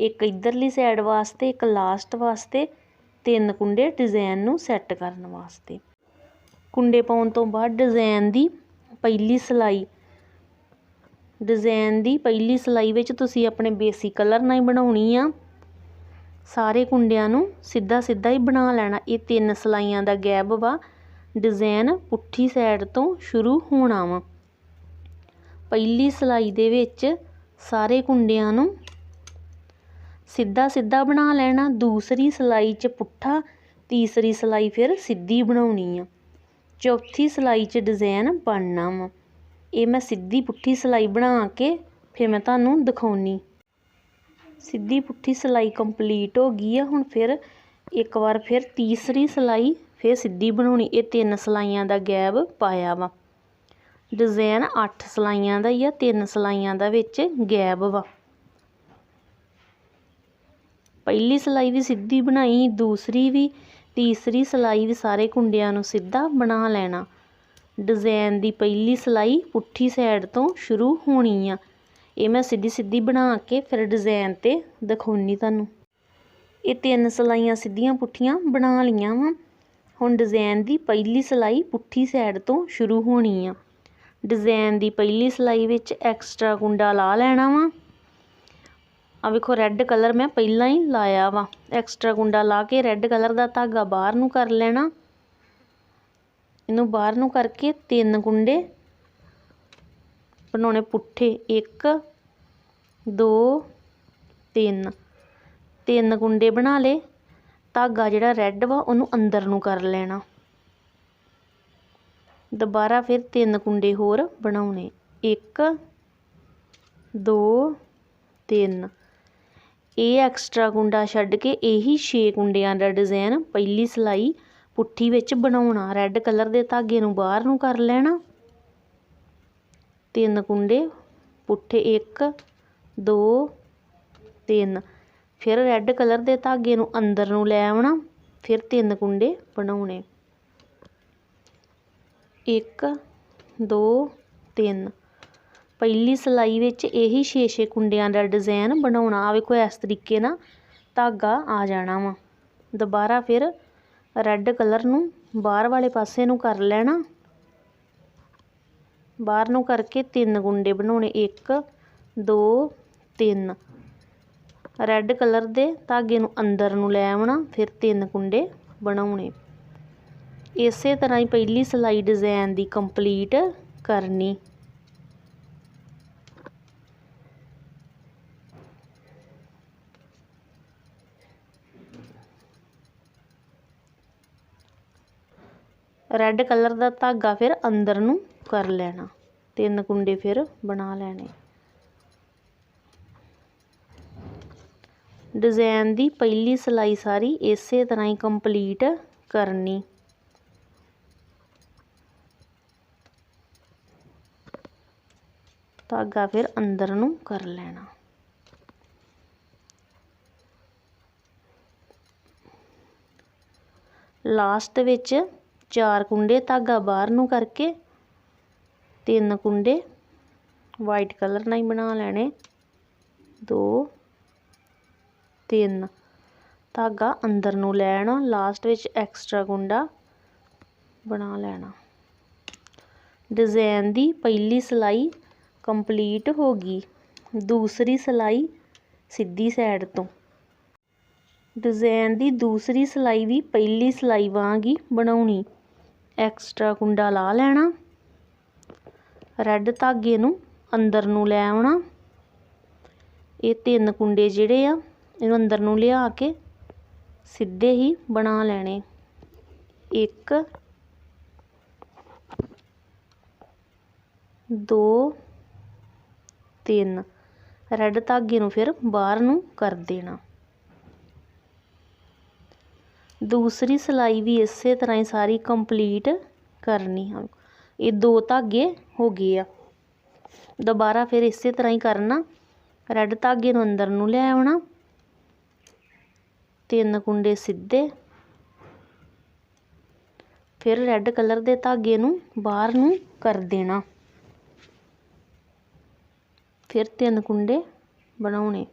ਇੱਕ ਇਧਰਲੀ ਸਾਈਡ ਵਾਸਤੇ, ਇੱਕ ਲਾਸਟ ਵਾਸਤੇ, ਤਿੰਨ ਕੁੰਡੇ ਡਿਜ਼ਾਈਨ ਨੂੰ ਸੈੱਟ ਕਰਨ ਵਾਸਤੇ। ਕੁੰਡੇ ਪਾਉਣ ਤੋਂ ਬਾਅਦ ਡਿਜ਼ਾਈਨ ਦੀ ਪਹਿਲੀ ਸਲਾਈ ਡਿਜ਼ਾਈਨ ਦੀ ਪਹਿਲੀ ਸਲਾਈ ਵਿੱਚ ਤੁਸੀਂ ਆਪਣੇ ਬੇਸਿਕ ਕਲਰ ਨਾਲ ਹੀ ਬਣਾਉਣੀ ਆ। ਸਾਰੇ ਕੁੰਡਿਆਂ ਨੂੰ ਸਿੱਧਾ ਸਿੱਧਾ ਹੀ ਬਣਾ ਲੈਣਾ। ਇਹ ਤਿੰਨ ਸਲਾਈਆਂ ਦਾ ਗੈਪ ਵਾ। ਡਿਜ਼ਾਈਨ ਪੁੱਠੀ ਸਾਈਡ ਤੋਂ ਸ਼ੁਰੂ ਹੋਣਾ ਵਾ। ਪਹਿਲੀ ਸਲਾਈ ਦੇ ਵਿੱਚ ਸਾਰੇ ਕੁੰਡਿਆਂ ਨੂੰ ਸਿੱਧਾ ਸਿੱਧਾ ਬਣਾ ਲੈਣਾ, ਦੂਸਰੀ ਸਿਲਾਈ 'ਚ ਪੁੱਠਾ, ਤੀਸਰੀ ਸਿਲਾਈ ਫਿਰ ਸਿੱਧੀ ਬਣਾਉਣੀ ਆ। ਚੌਥੀ ਸਿਲਾਈ 'ਚ ਡਿਜ਼ਾਈਨ ਬਣਨਾ ਵਾ। ਇਹ ਮੈਂ ਸਿੱਧੀ ਪੁੱਠੀ ਸਿਲਾਈ ਬਣਾ ਕੇ ਫਿਰ ਮੈਂ ਤੁਹਾਨੂੰ ਦਿਖਾਉਣੀ। ਸਿੱਧੀ ਪੁੱਠੀ ਸਿਲਾਈ ਕੰਪਲੀਟ ਹੋ ਗਈ ਆ, ਹੁਣ ਫਿਰ ਇੱਕ ਵਾਰ ਫਿਰ ਤੀਸਰੀ ਸਿਲਾਈ ਫਿਰ ਸਿੱਧੀ ਬਣਾਉਣੀ। ਇਹ ਤਿੰਨ ਸਿਲਾਈਆਂ ਦਾ ਗੈਪ ਪਾਇਆ ਵਾ। ਡਿਜ਼ਾਈਨ 8 ਸਿਲਾਈਆਂ ਦਾ ਹੀ ਆ, ਤਿੰਨ ਸਿਲਾਈਆਂ ਦਾ ਵਿੱਚ ਗੈਪ ਵਾ। ਪਹਿਲੀ ਸਲਾਈ ਵੀ ਸਿੱਧੀ ਬਣਾਈ, ਦੂਸਰੀ ਵੀ, ਤੀਸਰੀ ਸਲਾਈ ਵੀ ਸਾਰੇ ਕੁੰਡਿਆਂ ਨੂੰ ਸਿੱਧਾ ਬਣਾ ਲੈਣਾ। ਡਿਜ਼ਾਈਨ ਦੀ ਪਹਿਲੀ ਸਲਾਈ ਪੁੱਠੀ ਸਾਈਡ ਤੋਂ ਸ਼ੁਰੂ ਹੋਣੀ ਆ। ਇਹ ਮੈਂ ਸਿੱਧੀ ਸਿੱਧੀ ਬਣਾ ਕੇ ਫਿਰ ਡਿਜ਼ਾਈਨ ਤੇ ਦਿਖਾਉਣੀ ਤੁਹਾਨੂੰ। ਇਹ ਤਿੰਨ ਸਲਾਈਆਂ ਸਿੱਧੀਆਂ ਪੁੱਠੀਆਂ ਬਣਾ ਲਈਆਂ ਵਾ। ਹੁਣ ਡਿਜ਼ਾਈਨ ਦੀ ਪਹਿਲੀ ਸਲਾਈ ਪੁੱਠੀ ਸਾਈਡ ਤੋਂ ਸ਼ੁਰੂ ਹੋਣੀ ਆ। ਡਿਜ਼ਾਈਨ ਦੀ ਪਹਿਲੀ ਸਲਾਈ ਵਿੱਚ ਐਕਸਟਰਾ ਕੁੰਡਾ ਲਾ ਲੈਣਾ ਵਾ। ਆ ਵੇਖੋ ਰੈੱਡ ਕਲਰ ਮੈਂ ਪਹਿਲਾਂ ਹੀ ਲਾਇਆ ਵਾ। ਐਕਸਟਰਾ ਕੁੰਡਾ ਲਾ ਕੇ ਰੈੱਡ ਕਲਰ ਦਾ ਧਾਗਾ ਬਾਹਰ ਨੂੰ ਕਰ ਲੈਣਾ। ਇਹਨੂੰ ਬਾਹਰ ਨੂੰ ਕਰਕੇ ਤਿੰਨ ਕੁੰਡੇ ਬਣਾਉਣੇ ਪੁੱਠੇ। 1 2 3 ਤਿੰਨ ਕੁੰਡੇ ਬਣਾ ਲਏ। ਧਾਗਾ ਜਿਹੜਾ ਰੈੱਡ ਵਾ, ਉਹਨੂੰ ਅੰਦਰ ਨੂੰ ਕਰ ਲੈਣਾ। ਦੁਬਾਰਾ ਫਿਰ ਤਿੰਨ ਕੁੰਡੇ ਹੋਰ ਬਣਾਉਣੇ। 1 2 3 ਇਹ ਐਕਸਟਰਾ ਕੁੰਡਾ ਛੱਡ ਕੇ ਇਹੀ 6 ਕੁੰਡਿਆਂ ਦਾ ਡਿਜ਼ਾਈਨ ਪਹਿਲੀ ਸਲਾਈ ਪੁੱਠੀ ਵਿੱਚ ਬਣਾਉਣਾ ਰੈੱਡ ਕਲਰ ਦੇ ਧਾਗੇ ਨੂੰ ਬਾਹਰ ਨੂੰ ਕਰ ਲੈਣਾ। ਤਿੰਨ ਕੁੰਡੇ ਪੁੱਠੇ 1 2 3 ਫਿਰ ਰੈੱਡ ਕਲਰ ਦੇ ਧਾਗੇ ਨੂੰ ਅੰਦਰ ਨੂੰ ਲੈ ਆਉਣਾ, ਫਿਰ ਤਿੰਨ ਕੁੰਡੇ ਬਣਾਉਣੇ। 1 2 3 ਪਹਿਲੀ ਸਲਾਈ ਵਿੱਚ ਇਹੀ 6-6 ਕੁੰਡਿਆਂ ਦਾ ਡਿਜ਼ਾਈਨ ਬਣਾਉਣਾ। ਆ ਵੇਖੋ, ਇਸ ਤਰੀਕੇ ਨਾਲ ਧਾਗਾ ਆ ਜਾਣਾ ਵਾ। ਦੁਬਾਰਾ ਫਿਰ ਰੈੱਡ ਕਲਰ ਨੂੰ ਬਾਹਰ ਵਾਲੇ ਪਾਸੇ ਨੂੰ ਕਰ ਲੈਣਾ। ਬਾਹਰ ਨੂੰ ਕਰਕੇ ਤਿੰਨ ਕੁੰਡੇ ਬਣਾਉਣੇ। 1 2 3 ਰੈੱਡ ਕਲਰ ਦੇ ਧਾਗੇ ਨੂੰ ਅੰਦਰ ਨੂੰ ਲੈ ਆਉਣਾ, ਫਿਰ ਤਿੰਨ ਕੁੰਡੇ ਬਣਾਉਣੇ। ਇਸੇ ਤਰ੍ਹਾਂ ਹੀ ਪਹਿਲੀ ਸਲਾਈ ਡਿਜ਼ਾਈਨ ਦੀ ਕੰਪਲੀਟ ਕਰਨੀ। ਰੈੱਡ ਕਲਰ ਦਾ ਧਾਗਾ ਫਿਰ ਅੰਦਰ ਨੂੰ ਕਰ ਲੈਣਾ। ਤਿੰਨ ਕੁੰਡੇ ਫਿਰ ਬਣਾ ਲੈਣੇ। ਡਿਜ਼ਾਈਨ ਦੀ ਪਹਿਲੀ ਸਲਾਈ ਸਾਰੀ ਇਸੇ ਤਰ੍ਹਾਂ ਹੀ ਕੰਪਲੀਟ ਕਰਨੀ। ਧਾਗਾ ਫਿਰ ਅੰਦਰ ਨੂੰ ਕਰ ਲੈਣਾ। ਲਾਸਟ ਵਿੱਚ ਚਾਰ ਕੁੰਡੇ ਧਾਗਾ ਬਾਹਰ ਨੂੰ ਕਰਕੇ, ਤਿੰਨ ਕੁੰਡੇ ਵਾਈਟ ਕਲਰ ਨਾਲ ਹੀ ਬਣਾ ਲੈਣੇ। ਦੋ, ਤਿੰਨ। ਧਾਗਾ ਅੰਦਰ ਨੂੰ ਲੈਣਾ ਲਾਸਟ ਵਿੱਚ ਐਕਸਟਰਾ ਕੁੰਡਾ ਬਣਾ ਲੈਣਾ। ਡਿਜ਼ਾਈਨ ਦੀ ਪਹਿਲੀ ਸਲਾਈ ਕੰਪਲੀਟ ਹੋ ਗਈ। ਦੂਸਰੀ ਸਲਾਈ ਸਿੱਧੀ ਸਾਈਡ ਤੋਂ। ਡਿਜ਼ਾਈਨ ਦੀ ਦੂਸਰੀ ਸਲਾਈ ਵੀ ਪਹਿਲੀ ਸਲਾਈ ਵਾਂਗ ਹੀ ਬਣਾਉਣੀ। ਐਕਸਟਰਾ ਕੁੰਡਾ ਲਾ ਲੈਣਾ। ਰੈੱਡ ਧਾਗੇ ਨੂੰ ਅੰਦਰ ਨੂੰ ਲੈ ਆਉਣਾ। ਇਹ ਤਿੰਨ ਕੁੰਡੇ ਜਿਹੜੇ ਆ, ਇਹਨੂੰ ਅੰਦਰ ਨੂੰ ਲਿਆ ਕੇ ਸਿੱਧੇ ਹੀ ਬਣਾ ਲੈਣੇ। ਇੱਕ, ਦੋ, ਤਿੰਨ। ਰੈੱਡ ਧਾਗੇ ਨੂੰ ਫਿਰ ਬਾਹਰ ਨੂੰ ਕਰ ਦੇਣਾ। ਦੂਸਰੀ ਸਿਲਾਈ ਵੀ ਇਸੇ ਤਰ੍ਹਾਂ ਹੀ ਸਾਰੀ ਕੰਪਲੀਟ ਕਰਨੀ ਆ। ਇਹ ਦੋ ਧਾਗੇ ਹੋ ਗਏ ਆ। ਦੁਬਾਰਾ ਫਿਰ ਇਸੇ ਤਰ੍ਹਾਂ ਹੀ ਕਰਨਾ। ਰੈੱਡ ਧਾਗੇ ਨੂੰ ਅੰਦਰ ਨੂੰ ਲੈ ਆਉਣਾ। ਤਿੰਨ ਕੁੰਡੇ ਸਿੱਧੇ। ਫਿਰ ਰੈੱਡ ਕਲਰ ਦੇ ਧਾਗੇ ਨੂੰ ਬਾਹਰ ਨੂੰ ਕਰ ਦੇਣਾ। ਫਿਰ ਤਿੰਨ ਕੁੰਡੇ ਬਣਾਉਣੇ।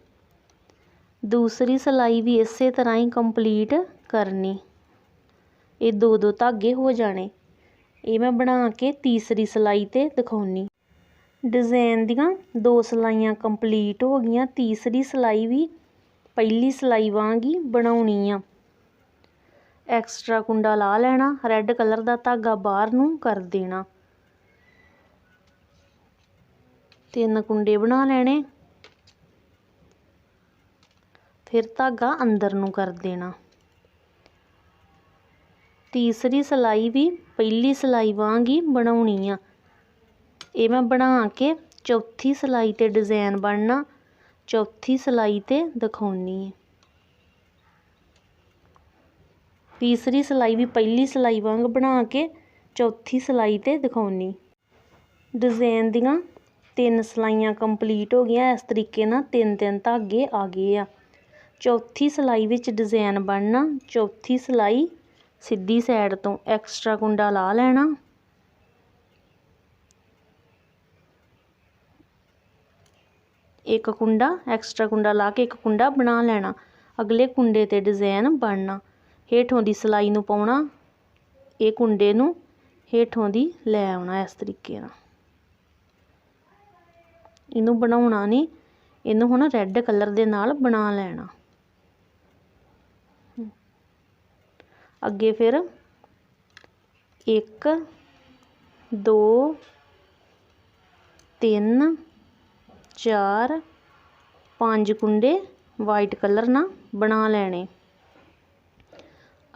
ਦੂਸਰੀ ਸਿਲਾਈ ਵੀ ਇਸੇ ਤਰ੍ਹਾਂ ਹੀ ਕੰਪਲੀਟ ਕਰਨੀ। ਇਹ ਦੋ ਦੋ ਧਾਗੇ ਹੋ ਜਾਣੇ। ਇਹ ਮੈਂ ਬਣਾ ਕੇ ਤੀਸਰੀ ਸਿਲਾਈ ਤੇ ਦਿਖਾਉਣੀ। ਡਿਜ਼ਾਈਨ ਦੀਆਂ ਦੋ ਸਿਲਾਈਆਂ ਕੰਪਲੀਟ ਹੋ ਗਈਆਂ। ਤੀਸਰੀ ਸਿਲਾਈ ਵੀ ਪਹਿਲੀ ਸਿਲਾਈ ਵਾਂਗ ਹੀ ਬਣਾਉਣੀ ਆ। ਐਕਸਟਰਾ ਕੁੰਡਾ ਲਾ ਲੈਣਾ। ਰੈੱਡ ਕਲਰ ਦਾ ਧਾਗਾ ਬਾਹਰ ਨੂੰ ਕਰ ਦੇਣਾ। ਤਿੰਨ ਕੁੰਡੇ ਬਣਾ ਲੈਣੇ। ਫਿਰ ਧਾਗਾ ਅੰਦਰ ਨੂੰ ਕਰ ਦੇਣਾ। ਤੀਸਰੀ ਸਿਲਾਈ ਵੀ ਪਹਿਲੀ ਸਿਲਾਈ ਵਾਂਗ ਹੀ ਬਣਾਉਣੀ ਆ। ਇਹ ਮੈਂ ਬਣਾ ਕੇ ਚੌਥੀ ਸਿਲਾਈ ਤੇ ਡਿਜ਼ਾਈਨ ਬਣਨਾ, ਚੌਥੀ ਸਿਲਾਈ ਤੇ ਦਿਖਾਉਣੀ ਹੈ ਤੀਸਰੀ ਸਿਲਾਈ ਵੀ ਪਹਿਲੀ ਸਿਲਾਈ ਵਾਂਗ ਬਣਾ ਕੇ ਚੌਥੀ ਸਿਲਾਈ ਤੇ ਦਿਖਾਉਣੀ। ਡਿਜ਼ਾਈਨ ਦੀਆਂ ਤਿੰਨ ਸਿਲਾਈਆਂ ਕੰਪਲੀਟ ਹੋ ਗਈਆਂ, ਇਸ ਤਰੀਕੇ ਨਾਲ ਤਿੰਨ ਤਿੰਨ ਧਾਗੇ ਆ ਗਏ ਆ। ਚੌਥੀ ਸਿਲਾਈ ਵਿੱਚ ਡਿਜ਼ਾਈਨ ਬਣਨਾ, ਚੌਥੀ ਸਿਲਾਈ ਸਿੱਧੀ ਸਾਈਡ ਤੋਂ ਐਕਸਟਰਾ ਕੁੰਡਾ ਲਾ ਲੈਣਾ। ਇੱਕ ਕੁੰਡਾ ਐਕਸਟਰਾ ਕੁੰਡਾ ਲਾ ਕੇ ਇੱਕ ਕੁੰਡਾ ਬਣਾ ਲੈਣਾ। ਅਗਲੇ ਕੁੰਡੇ ਤੇ ਡਿਜ਼ਾਈਨ ਬਣਨਾ। ਹੇਠੋਂ ਦੀ ਸਿਲਾਈ ਨੂੰ ਪਾਉਣਾ। ਇਹ ਕੁੰਡੇ ਨੂੰ ਹੇਠੋਂ ਦੀ ਲੈ ਆਉਣਾ ਇਸ ਤਰੀਕੇ ਨਾਲ। ਇਹਨੂੰ ਬਣਾਉਣਾ ਨਹੀਂ, ਇਹਨੂੰ ਹੁਣ ਰੈੱਡ ਕਲਰ ਦੇ ਨਾਲ ਬਣਾ ਲੈਣਾ। ਅੱਗੇ ਫਿਰ ਇੱਕ, ਦੋ, ਤਿੰਨ, ਚਾਰ, ਪੰਜ ਕੁੰਡੇ ਵਾਈਟ ਕਲਰ ਨਾਲ ਬਣਾ ਲੈਣੇ।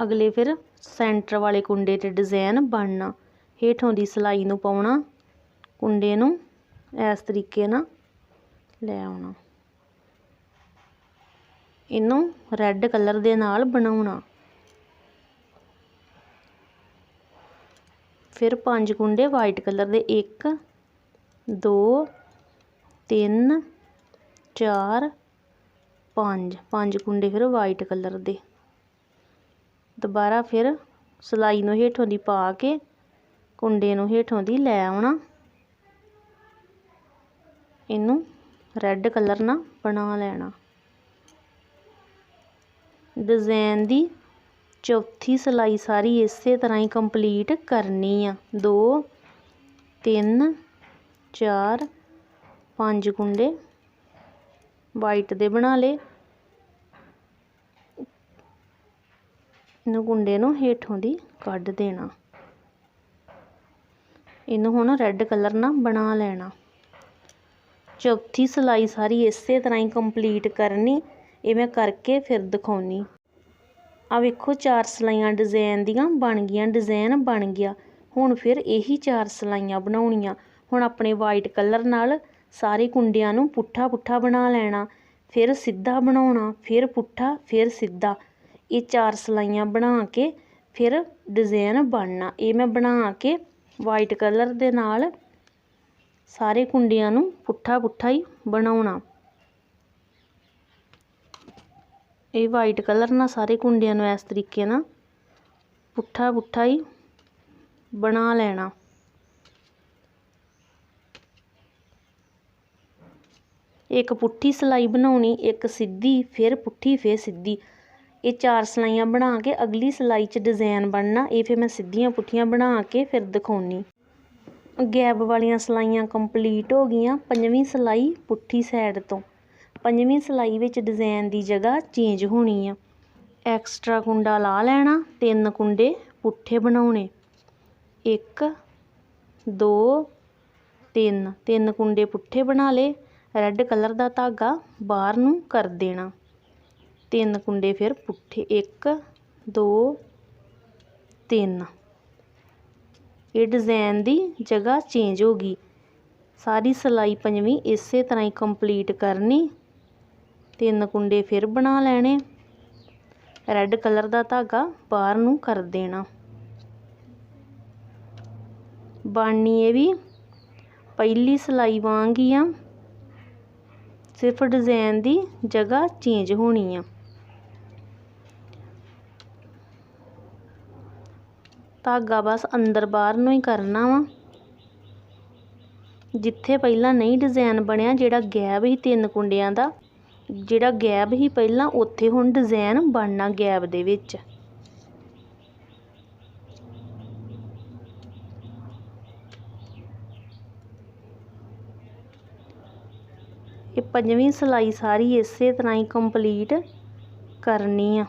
ਅਗਲੇ ਫਿਰ ਸੈਂਟਰ ਵਾਲੇ ਕੁੰਡੇ ਤੇ ਡਿਜ਼ਾਈਨ ਬਣਨਾ। ਹੇਠੋਂ ਦੀ ਸਿਲਾਈ ਨੂੰ ਪਾਉਣਾ। ਕੁੰਡੇ ਨੂੰ ਇਸ ਤਰੀਕੇ ਨਾਲ ਲੈ ਆਉਣਾ। ਇਹਨੂੰ ਰੈੱਡ ਕਲਰ ਦੇ ਨਾਲ ਬਣਾਉਣਾ। ਫਿਰ ਪੰਜ ਕੁੰਡੇ ਵਾਈਟ ਕਲਰ ਦੇ 1 2 3 4 5 ਪੰਜ ਕੁੰਡੇ ਫਿਰ ਵਾਈਟ ਕਲਰ ਦੇ। ਦੁਬਾਰਾ ਫਿਰ ਸਿਲਾਈ ਨੂੰ ਹੇਠੋਂ ਦੀ ਪਾ ਕੇ ਕੁੰਡੇ ਨੂੰ ਹੇਠੋਂ ਦੀ ਲੈ ਆਉਣਾ। ਇਹਨੂੰ ਰੈੱਡ ਕਲਰ ਨਾਲ ਬਣਾ ਲੈਣਾ। ਡਿਜ਼ਾਈਨ ਦੀ ਚੌਥੀ ਸਿਲਾਈ ਸਾਰੀ ਇਸੇ ਤਰ੍ਹਾਂ ਹੀ ਕੰਪਲੀਟ ਕਰਨੀ ਆ। 2 3 4 ਪੰਜ ਕੁੰਡੇ ਵਾਈਟ ਦੇ ਬਣਾ ਲਏ। ਇਹਨੂੰ ਕੁੰਡੇ ਨੂੰ ਹੇਠੋਂ ਦੀ ਕੱਢ ਦੇਣਾ। ਇਹਨੂੰ ਹੁਣ ਰੈੱਡ ਕਲਰ ਨਾਲ ਬਣਾ ਲੈਣਾ। ਚੌਥੀ ਸਿਲਾਈ ਸਾਰੀ ਇਸੇ ਤਰ੍ਹਾਂ ਹੀ ਕੰਪਲੀਟ ਕਰਨੀ। ਇਹ ਮੈਂ ਕਰਕੇ ਫਿਰ ਦਿਖਾਉਣੀ। ਆ ਵੇਖੋ, ਚਾਰ ਸਿਲਾਈਆਂ ਡਿਜ਼ਾਈਨ ਦੀਆਂ ਬਣ ਗਈਆਂ ਡਿਜ਼ਾਈਨ ਬਣ ਗਿਆ। ਹੁਣ ਫਿਰ ਇਹੀ ਚਾਰ ਸਿਲਾਈਆਂ ਬਣਾਉਣੀਆਂ। ਹੁਣ ਆਪਣੇ ਵਾਈਟ ਕਲਰ ਨਾਲ ਸਾਰੇ ਕੁੰਡਿਆਂ ਨੂੰ ਪੁੱਠਾ ਪੁੱਠਾ ਬਣਾ ਲੈਣਾ, ਫਿਰ ਸਿੱਧਾ ਬਣਾਉਣਾ, ਫਿਰ ਪੁੱਠਾ, ਫਿਰ ਸਿੱਧਾ। ਇਹ ਚਾਰ ਸਿਲਾਈਆਂ ਬਣਾ ਕੇ ਫਿਰ ਡਿਜ਼ਾਈਨ ਬਣਨਾ। ਇਹ ਮੈਂ ਬਣਾ ਕੇ ਵਾਈਟ ਕਲਰ ਦੇ ਨਾਲ ਸਾਰੇ ਕੁੰਡਿਆਂ ਨੂੰ ਪੁੱਠਾ ਪੁੱਠਾ ਹੀ ਬਣਾਉਣਾ। ਇਹ ਵਾਈਟ ਕਲਰ ਨਾਲ ਸਾਰੇ ਕੁੰਡਿਆਂ ਨੂੰ ਇਸ ਤਰੀਕੇ ਨਾਲ ਪੁੱਠਾ ਪੁੱਠਾ ਹੀ ਬਣਾ ਲੈਣਾ। ਇੱਕ ਪੁੱਠੀ ਸਿਲਾਈ ਬਣਾਉਣੀ, ਇੱਕ ਸਿੱਧੀ, ਫਿਰ ਪੁੱਠੀ, ਫਿਰ ਸਿੱਧੀ। ਇਹ ਚਾਰ ਸਿਲਾਈਆਂ ਬਣਾ ਕੇ ਅਗਲੀ ਸਿਲਾਈ 'ਚ ਡਿਜ਼ਾਈਨ ਬਣਨਾ, ਇਹ ਫਿਰ ਮੈਂ ਸਿੱਧੀਆਂ ਪੁੱਠੀਆਂ ਬਣਾ ਕੇ ਫਿਰ ਦਿਖਾਉਣੀ। ਗੈਪ ਵਾਲੀਆਂ ਸਿਲਾਈਆਂ ਕੰਪਲੀਟ ਹੋ ਗਈਆਂ, ਪੰਜਵੀਂ ਸਿਲਾਈ ਪੁੱਠੀ ਸਾਈਡ ਤੋਂ। ਪੰਜਵੀਂ ਸਿਲਾਈ ਵਿੱਚ ਡਿਜ਼ਾਈਨ ਦੀ ਜਗ੍ਹਾ ਚੇਂਜ ਹੋਣੀ ਆ। ਐਕਸਟਰਾ ਕੁੰਡਾ ਲਾ ਲੈਣਾ, ਤਿੰਨ ਕੁੰਡੇ ਪੁੱਠੇ ਬਣਾਉਣੇ। ਇੱਕ, ਦੋ, ਤਿੰਨ। ਤਿੰਨ ਕੁੰਡੇ ਪੁੱਠੇ ਬਣਾ ਲਏ ਰੈੱਡ ਕਲਰ ਦਾ ਧਾਗਾ ਬਾਹਰ ਨੂੰ ਕਰ ਦੇਣਾ। ਤਿੰਨ ਕੁੰਡੇ ਫਿਰ ਪੁੱਠੇ, ਇੱਕ, ਦੋ, ਤਿੰਨ। ਇਹ ਡਿਜ਼ਾਈਨ ਦੀ ਜਗ੍ਹਾ ਚੇਂਜ ਹੋ ਗਈ। ਸਾਰੀ ਸਿਲਾਈ ਪੰਜਵੀਂ ਇਸੇ ਤਰ੍ਹਾਂ ਹੀ ਕੰਪਲੀਟ ਕਰਨੀ। ਤਿੰਨ ਕੁੰਡੇ ਫਿਰ ਬਣਾ ਲੈਣੇ। ਰੈੱਡ ਕਲਰ ਦਾ ਧਾਗਾ ਬਾਹਰ ਨੂੰ ਕਰ ਦੇਣਾ। ਬਾਣੀ ਇਹ ਵੀ। ਪਹਿਲੀ ਸਿਲਾਈ ਵਾਂਗ ਹੀ ਆ। ਸਿਰਫ ਡਿਜ਼ਾਈਨ ਦੀ ਜਗ੍ਹਾ ਚੇਂਜ ਹੋਣੀ ਆ। ਧਾਗਾ ਬਸ ਅੰਦਰ ਬਾਹਰ ਨੂੰ ਹੀ ਕਰਨਾ ਵਾ। ਜਿੱਥੇ ਪਹਿਲਾਂ ਨਹੀਂ ਡਿਜ਼ਾਈਨ ਬਣਿਆ, ਜਿਹੜਾ ਗੈਪ ਸੀ ਤਿੰਨ ਕੁੰਡਿਆਂ ਦਾ ਜਿਹੜਾ ਗੈਬ ਸੀ ਪਹਿਲਾਂ, ਉੱਥੇ ਹੁਣ ਡਿਜ਼ਾਈਨ ਬਣਨਾ ਗੈਬ ਦੇ ਵਿੱਚ। ਇਹ ਪੰਜਵੀਂ ਸਿਲਾਈ ਸਾਰੀ ਇਸੇ ਤਰ੍ਹਾਂ ਹੀ ਕੰਪਲੀਟ ਕਰਨੀ ਆ।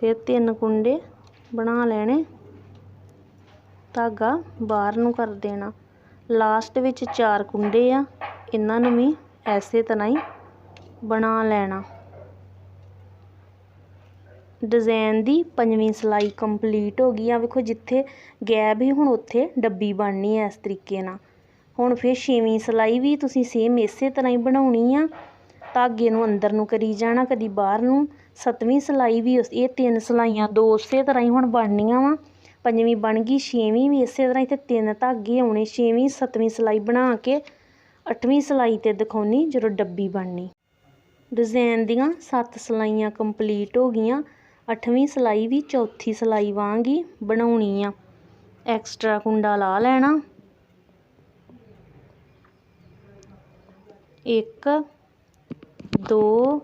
ਫਿਰ ਤਿੰਨ ਕੁੰਡੇ ਬਣਾ ਲੈਣੇ। ਧਾਗਾ ਬਾਹਰ ਨੂੰ ਕਰ ਦੇਣਾ। ਲਾਸਟ ਵਿੱਚ ਚਾਰ ਕੁੰਡੇ ਆ। ਇਹਨਾਂ ਨੂੰ ਵੀ ਐਸੇ ਤਰ੍ਹਾਂ ਹੀ ਬਣਾ ਲੈਣਾ। ਡਿਜ਼ਾਈਨ ਦੀ ਪੰਜਵੀਂ ਸਿਲਾਈ ਕੰਪਲੀਟ ਹੋ ਗਈ ਆ। ਵੇਖੋ ਜਿੱਥੇ ਗੈਪ ਹੀ ਹੁਣ ਉੱਥੇ ਡੱਬੀ ਬਣਨੀ ਹੈ ਇਸ ਤਰੀਕੇ ਨਾਲ। ਹੁਣ ਫਿਰ ਛੇਵੀਂ ਸਿਲਾਈ ਵੀ ਤੁਸੀਂ ਸੇਮ ਇਸੇ ਤਰ੍ਹਾਂ ਹੀ ਬਣਾਉਣੀ ਆ। ਧਾਗੇ ਨੂੰ ਅੰਦਰ ਨੂੰ ਕਰੀ ਜਾਣਾ, ਕਦੀ ਬਾਹਰ ਨੂੰ। ਸੱਤਵੀਂ ਸਿਲਾਈ ਵੀ ਉਸ, ਇਹ ਤਿੰਨ ਸਿਲਾਈਆਂ ਦੋ ਉਸੇ ਤਰ੍ਹਾਂ ਹੀ ਹੁਣ ਬਣਨੀਆਂ ਵਾ। ਪੰਜਵੀਂ ਬਣ ਗਈ, ਛੇਵੀਂ ਵੀ ਇਸੇ ਤਰ੍ਹਾਂ ਹੀ ਤੇ ਤਿੰਨ ਧਾਗੇ ਆਉਣੇ, ਛੇਵੀਂ, ਸੱਤਵੀਂ ਸਿਲਾਈ ਬਣਾ ਕੇ, ਅੱਠਵੀਂ ਸਿਲਾਈ ਤੇ ਦਿਖਾਉਣੀ ਜਦੋਂ ਡੱਬੀ ਬਣਨੀ। ਡਿਜ਼ਾਈਨ ਦੀਆਂ ਸੱਤ ਸਿਲਾਈਆਂ ਕੰਪਲੀਟ ਹੋ ਗਈਆਂ, ਅੱਠਵੀਂ ਸਿਲਾਈ ਵੀ ਚੌਥੀ ਸਿਲਾਈ ਵਾਂਗ ਹੀ ਬਣਾਉਣੀ ਆ। ਐਕਸਟਰਾ ਕੁੰਡਾ ਲਾ ਲੈਣਾ। ਇੱਕ, ਦੋ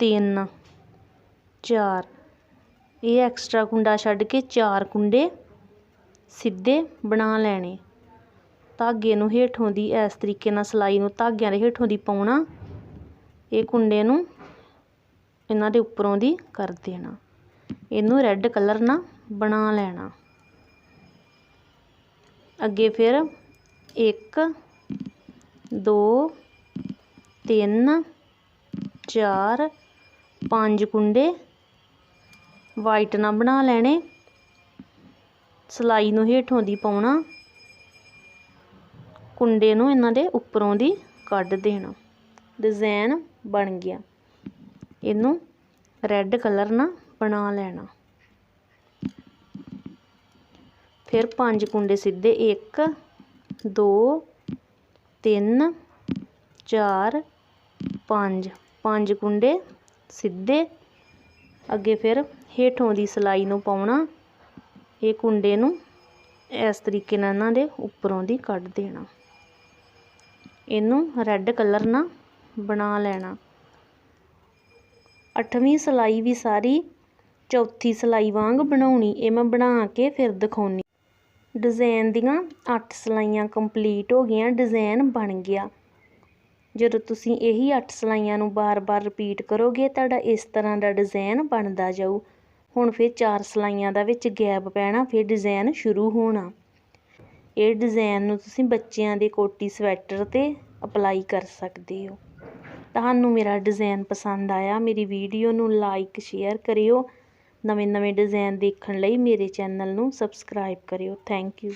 ਤਿੰਨ, ਚਾਰ। ਇਹ ਐਕਸਟਰਾ ਕੁੰਡਾ ਛੱਡ ਕੇ ਚਾਰ ਕੁੰਡੇ ਸਿੱਧੇ ਬਣਾ ਲੈਣੇ। ਧਾਗੇ ਨੂੰ ਹੇਠੋਂ ਦੀ ਇਸ ਤਰੀਕੇ ਨਾਲ ਸਿਲਾਈ ਨੂੰ ਧਾਗਿਆਂ ਦੇ ਹੇਠੋਂ ਦੀ ਪਾਉਣਾ। ਇਹ ਕੁੰਡੇ ਨੂੰ ਇਹਨਾਂ ਦੇ ਉੱਪਰੋਂ ਦੀ ਕਰ ਦੇਣਾ। ਇਹਨੂੰ ਰੈੱਡ ਕਲਰ ਨਾਲ ਬਣਾ ਲੈਣਾ। ਅੱਗੇ ਫਿਰ ਇੱਕ, ਦੋ, ਤਿੰਨ, ਚਾਰ ਪੰਜ ਕੁੰਡੇ। ਵਾਈਟ ਨਾਲ ਬਣਾ ਲੈਣੇ। ਸਿਲਾਈ ਨੂੰ ਹੇਠੋਂ ਦੀ ਪਾਉਣਾ। ਕੁੰਡੇ ਨੂੰ ਇਹਨਾਂ ਦੇ ਉੱਪਰੋਂ ਦੀ ਕੱਢ ਦੇਣਾ। ਡਿਜ਼ਾਈਨ ਬਣ ਗਿਆ। ਇਹਨੂੰ ਰੈੱਡ ਕਲਰ ਨਾਲ ਬਣਾ ਲੈਣਾ। ਫਿਰ ਪੰਜ ਕੁੰਡੇ ਸਿੱਧੇ, ਇੱਕ, ਦੋ, ਤਿੰਨ, ਚਾਰ, ਪੰਜ। ਪੰਜ ਕੁੰਡੇ ਸਿੱਧੇ ਅੱਗੇ ਫਿਰ ਹੇਠੋਂ ਦੀ ਸਿਲਾਈ ਨੂੰ ਪਾਉਣਾ। ਇਹ ਕੁੰਡੇ ਨੂੰ ਇਸ ਤਰੀਕੇ ਨਾਲ ਇਹਨਾਂ ਦੇ ਉੱਪਰੋਂ ਦੀ ਕੱਢ ਦੇਣਾ। ਇਹਨੂੰ ਰੈੱਡ ਕਲਰ ਨਾਲ ਬਣਾ ਲੈਣਾ। ਅੱਠਵੀਂ ਸਿਲਾਈ ਵੀ ਸਾਰੀ ਚੌਥੀ ਸਿਲਾਈ ਵਾਂਗ ਬਣਾਉਣੀ। ਇਹ ਮੈਂ ਬਣਾ ਕੇ ਫਿਰ ਦਿਖਾਉਣੀ। ਡਿਜ਼ਾਈਨ ਦੀਆਂ 8 ਸਿਲਾਈਆਂ ਕੰਪਲੀਟ ਹੋ ਗਈਆਂ। ਡਿਜ਼ਾਈਨ ਬਣ ਗਿਆ। ਜਦੋਂ ਤੁਸੀਂ ਇਹੀ 8 ਸਿਲਾਈਆਂ ਨੂੰ ਬਾਰ-ਬਾਰ ਰਿਪੀਟ ਕਰੋਗੇ, ਤੁਹਾਡਾ ਇਸ ਤਰ੍ਹਾਂ ਦਾ ਡਿਜ਼ਾਈਨ ਬਣਦਾ ਜਾਊ। ਹੁਣ ਫਿਰ ਚਾਰ ਸਿਲਾਈਆਂ ਦਾ ਵਿੱਚ ਗੈਪ ਪੈਣਾ, ਫਿਰ ਡਿਜ਼ਾਈਨ ਸ਼ੁਰੂ ਹੋਣਾ। ਇਹ ਡਿਜ਼ਾਈਨ ਨੂੰ ਤੁਸੀਂ ਬੱਚਿਆਂ ਦੇ ਕੋਟੀ ਸਵੈਟਰ ਤੇ ਅਪਲਾਈ ਕਰ ਸਕਦੇ ਹੋ। ਤੁਹਾਨੂੰ ਮੇਰਾ ਡਿਜ਼ਾਈਨ ਪਸੰਦ ਆਇਆ, ਮੇਰੀ ਵੀਡੀਓ ਨੂੰ ਲਾਈਕ ਸ਼ੇਅਰ ਕਰਿਓ। ਨਵੇਂ ਨਵੇਂ ਡਿਜ਼ਾਈਨ ਦੇਖਣ ਲਈ ਮੇਰੇ ਚੈਨਲ ਨੂੰ ਸਬਸਕ੍ਰਾਈਬ ਕਰਿਓ। Thank you